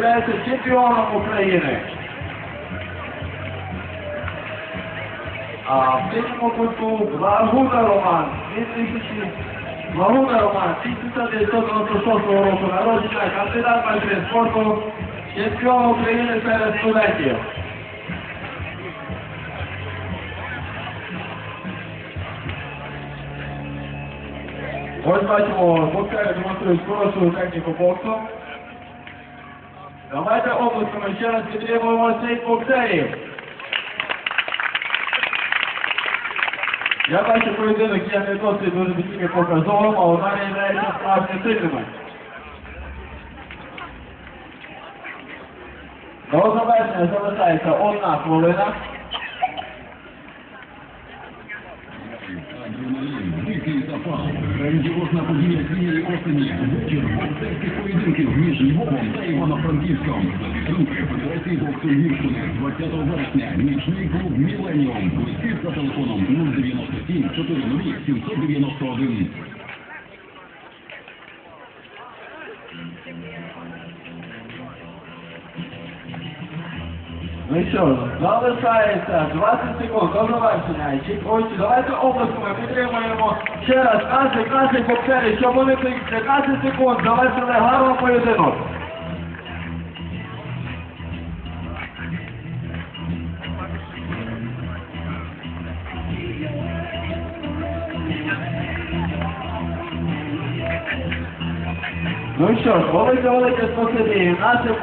являється чемпіоном України. А в синьому кутку Лагуна Роман, 2000, Лагуна Роман, 1996 року народження, кандидат майстер спорту, чемпіон України серед студентів. Ось бачимо, боксери демонструють хорошу техніку боксу. Давайте обласками ще раз підтримуємо цих боксерів. Я бачу поєдинок я не досить дуже такими показовим, а вона є справді сильними. До завершення залишається одна хвилина. Дикий запал, грандіозна подія цієї осені, вечір боксерських поєдинків між Львовом та Івано-Франківськом. За підтримки Федерації боксу Львівщини 20 вересня нічний клуб Міленіум. Квитки за телефоном 097 400 791. Ну що ж, залишається 20 секунд. До завершення. І Ось, давайте обласками підтримуємо ще раз наших наших боксерів, щоб вони цих 15 секунд. Завершили гарно поєдинок. Ну що ж, велике велике спасибі. Нашим